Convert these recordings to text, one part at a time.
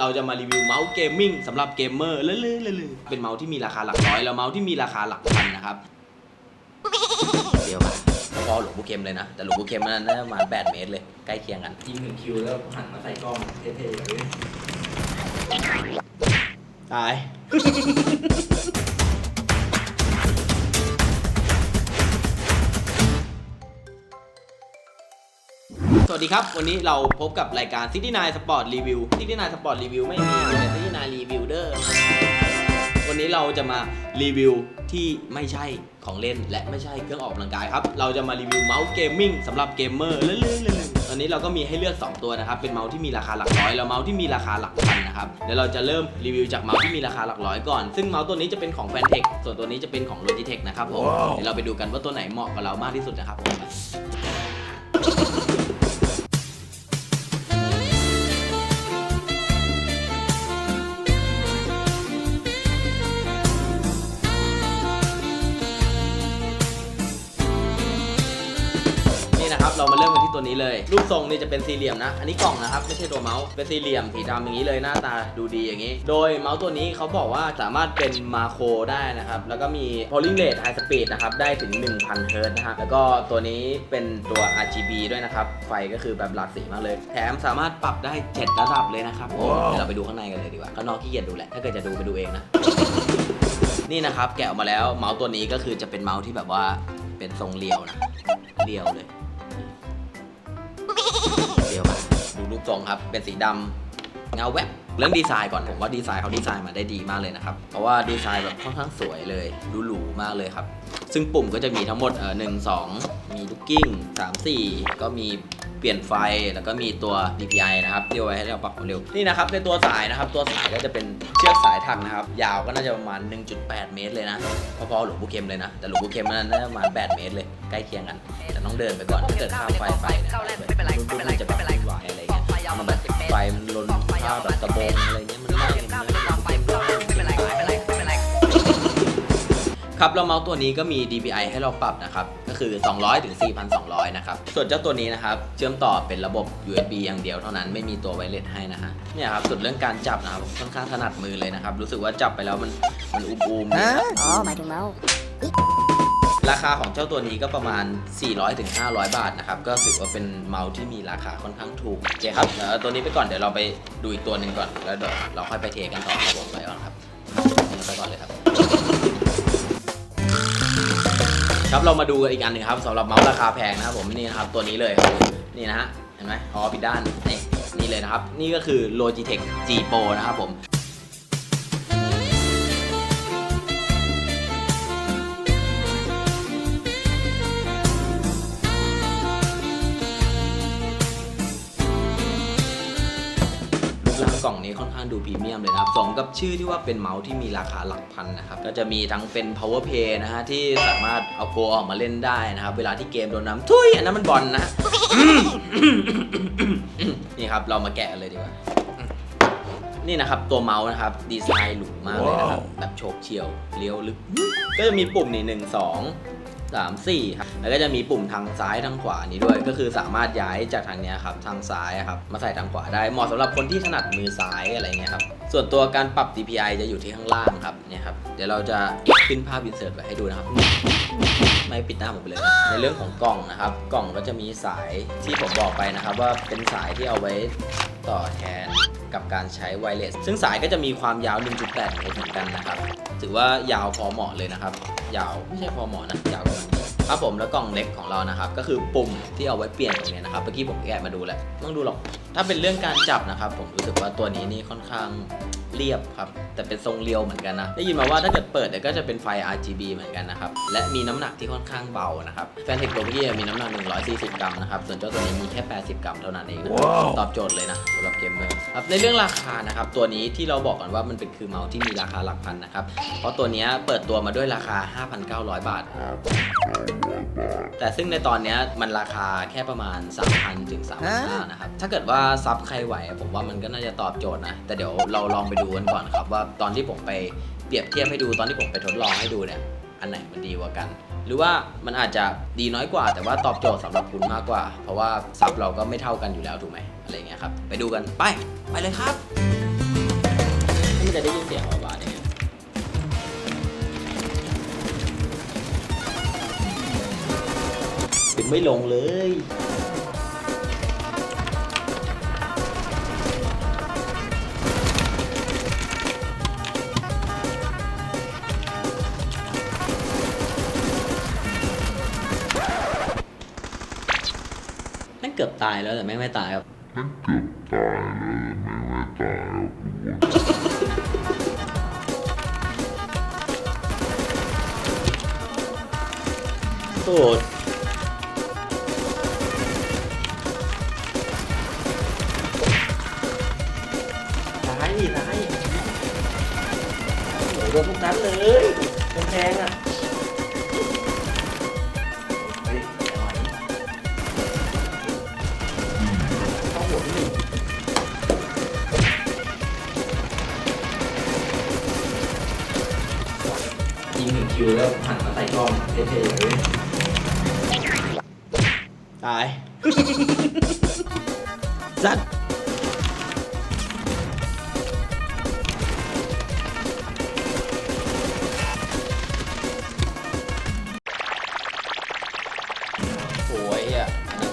เราจะมารีวิวเมาส์เกมมิ่งสำหรับเกมเมอร์เลื่อยๆๆเป็นเมาส์ที่มีราคาหลักร้อยแล้วเมาส์ที่มีราคาหลักพันนะครับ เดี๋ยวมาพอหลวงปู่เข็มเลยนะ แต่หลวงปู่เข็มนั้นน่าจะประมาณ8เมตรเลยใกล้เคียงกันยิงหนึ่งคิวแล้วหันมาใส่กล้องเท่ๆเลยตาย วัสดีครับ วันนี้เราพบกับรายการ City 9 Sport Review City 9 Sport Review ไม่มีมีแต่ City 9 Review เด้อวันนี้เราจะมารีวิวที่ไม่ใช่ของเล่นและไม่ใช่เครื่องออกกำลังกายครับ เราจะมารีวิวเมาส์เกมมิ่งสำหรับเกมเมอร์เรื่อยๆๆตอนนี้เราก็มีให้เลือก 2 ตัวนะครับ เป็นเมาส์ที่มีราคาหลักร้อยแล้วเมาส์ที่มีราคาหลักพันนะครับ เดี๋ยวเราจะเริ่มรีวิวจากเมาส์ที่มีราคาหลักร้อยก่อน ซึ่งเมาส์ตัวนี้จะเป็นของ f a n t e c h ส่วนตัวนี้จะเป็นของ Logitech นะครับผม เดี๋ยวเราไปดูกันว่าตัวไหนเหมาะกับเรามากที่สุดนะครับ ตัวนี้เลย รูปทรงนี่จะเป็นสี่เหลี่ยมนะ อันนี้กล่องนะครับ ไม่ใช่ตัวเมาส์ เป็นสี่เหลี่ยมสีดำอย่างนี้เลยหน้าตาดูดีอย่างนี้ โดยเมาส์ตัวนี้เขาบอกว่าสามารถเป็นมาโครได้นะครับ แล้วก็มี polling rate high speed นะครับ ได้ถึง 1000เฮิร์ตซ์นะครับแล้วก็ตัวนี้เป็นตัว RGB ด้วยนะครับ ไฟก็คือแบบหลากสีมากเลย แถมสามารถปรับได้7ระดับเลยนะครับผมเดี๋ยวเราไปดูข้างในกันเลยดีกว่าข้างนอกขี้เกียจดูแหละ ถ้าเกิดจะดูไปดูเองนะ นี่นะครับแกะออกมาแล้วเมาส์ตัวนี้ก็คือจะเป็นเมาส์ที่แบบว่าเป็นทรงเรียวนะเรียวเลย รูปทรงครับ เป็นสีดำเงาแวบเรื่องดีไซน์ก่อนผมว่าดีไซน์เขาดีไซน์มาได้ดีมากเลยนะครับ เพราะว่าดีไซน์แบบค่อนข้างสวยเลยดูหรูมากเลยครับ ซึ่งปุ่มก็จะมีทั้งหมดเออหนึ่งสองมีลูกกิ้งสามสี่ก็มีเปลี่ยนไฟแล้วก็มีตัว DPI นะครับที่เอาไว้ให้เราปรับความเร็วนี่นะครับในตัวสายนะครับ ตัวสายก็จะเป็นเชือกสายถักนะครับ ยาวก็น่าจะประมาณ 1.8 เมตรเลยนะพอๆหลวงปู่เข็มเลยนะ แต่หลวงปู่เข็มนั้นน่าจะประมาณ 8 เมตรเลยใกล้เคียงกันแต่ต้องเดินไปก่อนถ้าเกิดข้ามไฟไปเนี่ยไม่เป็นไรไม่เป็นไร ครับแล้วเมาส์ตัวนี้ก็มี DPI ให้เราปรับนะครับ ก็คือ 200ถึง4,200 นะครับ ส่วนเจ้าตัวนี้นะครับ เชื่อมต่อเป็นระบบ USB อย่างเดียวเท่านั้นไม่มีตัวไวเลสให้นะฮะเนี่ยครับส่วนเรื่องการจับนะครับค่อนข้างถนัดมือเลยนะครับ รู้สึกว่าจับไปแล้วมันมันอุ้มๆดีนะอ๋อหมายถึงเมาส์ราคาของเจ้าตัวนี้ก็ประมาณ 400ถึง500 บาทนะครับ ก็ถือว่าเป็นเมาส์ที่มีราคาค่อนข้างถูกโอเคครับเดี๋ยวเอาตัวนี้ไปก่อนเดี๋ยวเราไปดูอีกตัวหนึ่งก่อน แล้วเดี๋ยวเราค่อยไปเทกันต่อครับผมไปก่อนครับเอาไปก่อนเลยครับ ครับเรามาดูกันอีกอันหนึ่งครับสำหรับเมาส์ราคาแพงนะครับผมนี่นะครับตัวนี้เลยนี่นะฮะเห็นไหมอ๋อปิดด้านนี่นี่เลยนะครับ นี่ก็คือ Logitech G Pro นะครับผม กล่องนี้ค่อนข้างดูพรีเมียมเลยนะครับสมกับชื่อที่ว่าเป็นเมาส์ที่มีราคาหลักพันนะครับก็จะมีทั้งเป็น power play นะฮะที่สามารถเอาโกออกมาเล่นได้นะครับเวลาที่เกมโดนน้ำทุยอันนั้นมันบอลนะนี่ครับเรามาแกะกันเลยดีกว่านี่นะครับ ตัวเมาส์นะครับ ดีไซน์หรูมากเลยนะครับ แบบโฉบเฉี่ยวเลี้ยวลึก ก็จะมีปุ่มนี่หนึ่งสอง สามสี่ครับแล้วก็จะมีปุ่มทางซ้ายทางขวานี้ด้วย ก็คือสามารถย้ายจากทางเนี้ยครับทางซ้ายครับมาใส่ทางขวาได้เหมาะสำหรับคนที่ถนัดมือซ้ายอะไรเงี้ยครับส่วนตัวการปรับ DPI จะอยู่ที่ข้างล่างครับเนี่ยครับเดี๋ยวเราจะขึ้นภาพอินเสิร์ตไว้ให้ดูนะครับไม่ปิดหน้าผมไปเลยนะในเรื่องของกล่องนะครับ กล่องก็จะมีสายที่ผมบอกไปนะครับ ว่าเป็นสายที่เอาไว้ต่อแทนกับการใช้ไวเลสซึ่งสายก็จะมีความยาว 1.8 เมตรเหมือนกันนะครับ ถือว่ายาวพอเหมาะเลยนะครับ ยาว ไม่ใช่พอหมอนะยาวกว่านั้น ครับผมแล้วกล่องเล็กของเรานะครับ ก็คือปุ่มที่เอาไว้เปลี่ยนตรงเนี้ยนะครับเมื่อกี้ผมแกะมาดูแล้วไม่ต้องดูหรอก ถ้าเป็นเรื่องการจับนะครับ ผมรู้สึกว่าตัวนี้นี่ค่อนข้างเรียบครับ แต่เป็นทรงเรียวเหมือนกันนะ ได้ยินมาว่าถ้าเกิดเปิดเนี่ยก็จะเป็นไฟ RGB เหมือนกันนะครับ และมีน้ำหนักที่ค่อนข้างเบานะครับแฟนเทคโลยีมีน้ำหนัก 140 กรัมนะครับ ส่วนเจ้าตัวนี้มีแค่ 80 กรัมเท่านั้นเองนะครับตอบโจทย์เลยนะสำหรับเกมเมอร์ครับในเรื่องราคานะครับ ตัวนี้ที่เราบอกกันว่ามันเป็นคือเมาส์ที่มีราคาหลักพันนะครับ เพราะตัวเนี้ยเปิดตัวมาด้วยราคา 5,900 บาทแต่ซึ่งในตอนเนี้ยมันราคาแค่ประมาณ 3,000ถึง3,500นะครับ ถ้าเกิดว่าซับใครไหว ผมว่ามันก็น่าจะตอบโจทย์นะ แต่เดี๋ยวเราลองไปดูกันก่อนครับ ว่าตอนที่ผมไปเปรียบเทียบให้ดูตอนที่ผมไปทดลองให้ดูเนี่ย อันไหนมันดีกว่ากัน หรือว่ามันอาจจะดีน้อยกว่า แต่ว่าตอบโจทย์สำหรับคุณมากกว่า เพราะว่าซับเราก็ไม่เท่ากันอยู่แล้วถูกไหมอะไรเงี้ยครับไปดูกันไปไปเลยครับไม่ลงเลย แม่งเกือบตายแล้วแต่แม่งไม่ตายครับตายเลยไม่ไม่ตายอะโท นทุกนัดเลยแพงๆอะเฮ้ยเอาไหวเข้าหัวพี่หนึ่งยิงหนึ่งคิวแล้วหันมาใส่กล้องเท่ๆเลยตาย สัตว์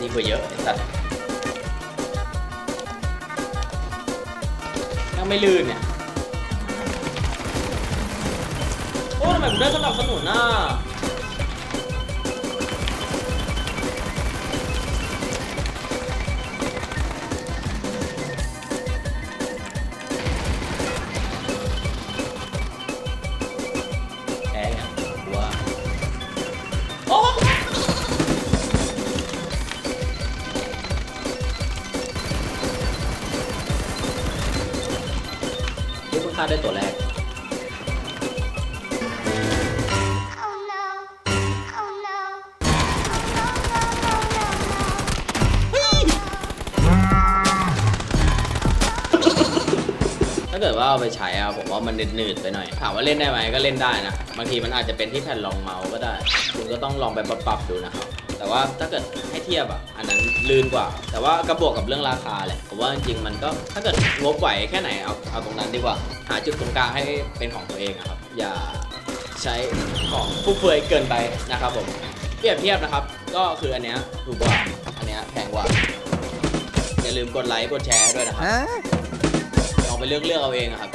ดีกว่าเยอะไอ้สัตว์ยังไม่ลื่นเนี่ย โอ้ทำไมผมได้สนับสนุนน่ะาได้ตัวแรก Oh no. Oh no. ถ้าเกิดว่าเอาไปใช้อะผมว่ามันหนืดๆไปหน่อย ถามว่าเล่นได้ไหมก็เล่นได้นะ บางทีมันอาจจะเป็นที่แผ่นรองเมาส์ก็ได้ คุณก็ต้องลองไปปรับๆดูนะครับ แต่ว่าถ้าเกิดให้เทียบอะอันนั้นลื่นกว่า แต่ว่าก็บวกกับเรื่องราคาแหละผมว่าจริงๆมันก็ถ้าเกิดงบไหวแค่ไหนเอาเอาตรงนั้นดีกว่า หาจุดตรงกลางให้เป็นของตัวเองอะครับ อย่าใช้ของฟุ่มเฟือยเกินไปนะครับผมเปรียบเทียบนะครับ ก็คืออันเนี้ยถูกกว่าอันเนี้ยแพงกว่าอย่าลืมกดไลค์กดแชร์ด้วยนะครับลองไปเลือกเลือกเอาเองอะครับ